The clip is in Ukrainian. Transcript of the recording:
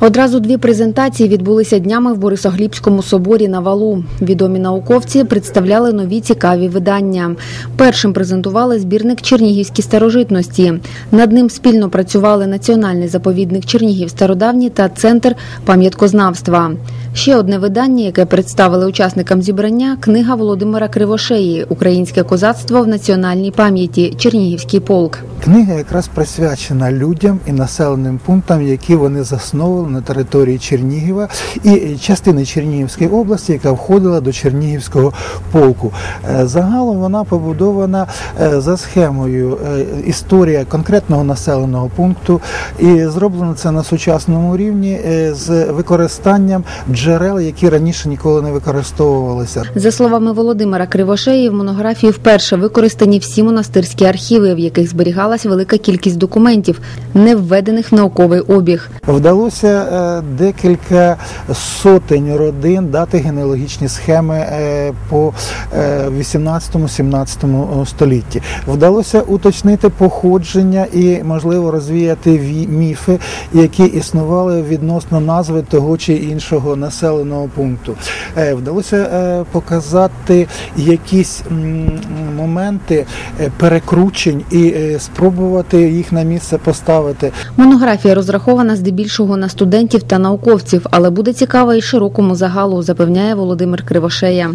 Одразу дві презентації відбулися днями в Борисоглібському соборі на валу. Відомі науковці представляли нові цікаві видання. Першим презентували збірник Чернігівські старожитності. Над ним спільно працювали Національний заповідник Чернігів Стародавній та Центр пам'яткознавства. Ще одне видання, яке представили учасникам зібрання, книга Володимира Кривошеї Українське козацтво в національній пам'яті Чернігівський полк. Книга якраз присвячена людям і населеним пунктам, які вони засновували на території Чернігова і частини Чернігівської області, яка входила до Чернігівського полку. Е, Загалом вона побудована е, за схемою е, історія конкретного населеного пункту, і зроблено це на сучасному рівні з використанням джерел, які раніше ніколи не використовувалися. За словами Володимира Кривошеї, в монографії вперше використані всі монастирські архіви, в яких зберігалась велика кількість документів, не введених в науковий обіг. Вдалося е, декілька сотень родин дати генеалогічні схеми е, по 18-17 столітті. Вдалося уточнити походження і, можливо, розвіяти ві- міфи, які існували відносно назви того чи іншого населеного пункту. Е, Вдалося е, показати якісь моменти е, перекручень і е, спробувати їх на місце поставити. Монографія розрахована здебільшого на студентів та науковців, але буде цікава і широкому загалу, запевняє Володимир Кривошея.